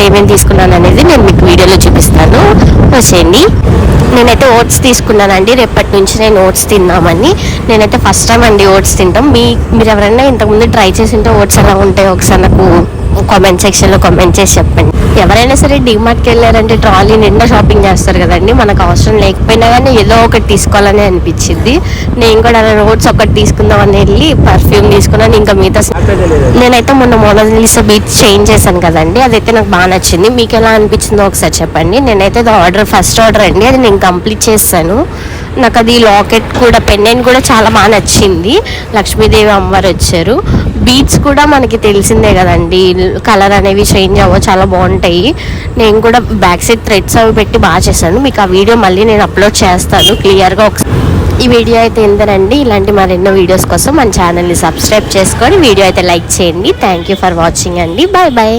ఇక్కడ ఏమేమి తీసుకున్నాను అనేది నేను మీకు వీడియోలో చూపిస్తాను. వచ్చేయండి. నేనైతే ఓట్స్ తీసుకున్నానండి. రేపటి నుంచి నేను ఓట్స్ తిన్నామని. నేనైతే ఫస్ట్ టైం అండి ఓట్స్ తింటాం. మీ మీరు ఎవరైనా ఇంతకుముందు ట్రై చేసి ఉంటే ఓట్స్ ఎలా ఉంటాయో ఒకసారి నాకు కామెంట్ సెక్షన్లో కామెంట్ చేసి చెప్పండి. ఎవరైనా సరే డిమార్ట్కి వెళ్ళారంటే ట్రాలీ నిండా షాపింగ్ చేస్తారు కదండి. మనకు అవసరం లేకపోయినా కానీ ఏదో ఒకటి తీసుకోవాలని అనిపించింది. నేను కూడా అలా ఓట్స్ ఒకటి తీసుకుందామని వెళ్ళి పర్ఫ్యూమ్ తీసుకున్నాను. ఇంకా మిగతా నేనైతే మొన్న మోనాలిసా బీచ్ చేంజ్ చేశాను కదండి. అదైతే నాకు బాగా నచ్చింది. మీకు ఎలా అనిపించిందో ఒకసారి చెప్పండి. నేనైతే అది ఆర్డర్ ఫస్ట్ ఆర్డర్ అండి. అది నేను కంప్లీట్ చేస్తాను నాకు అది లాకెట్ కూడా పెండెంట్ కూడా చాలా బాగా నచ్చింది. లక్ష్మీదేవి అమ్మవారు వచ్చారు. బీట్స్ కూడా మనకి తెలిసిందే కదండి. కలర్ అనేవి చేంజ్ అవ్వ చాలా బాగుంటాయి. నేను కూడా బ్యాక్ సైడ్ థ్రెడ్స్ అవి పెట్టి బాగా చేశాను. మీకు ఆ వీడియో మళ్ళీ నేను అప్లోడ్ చేస్తాను. క్లియర్గా ఒకసారి ఈ వీడియో అయితే ఎంతనండి? ఇలాంటి మరెన్నో వీడియోస్ కోసం మన ఛానల్ని సబ్స్క్రైబ్ చేసుకొని వీడియో అయితే లైక్ చేయండి. థ్యాంక్ యూ ఫర్ వాచింగ్ అండి. Bye bye.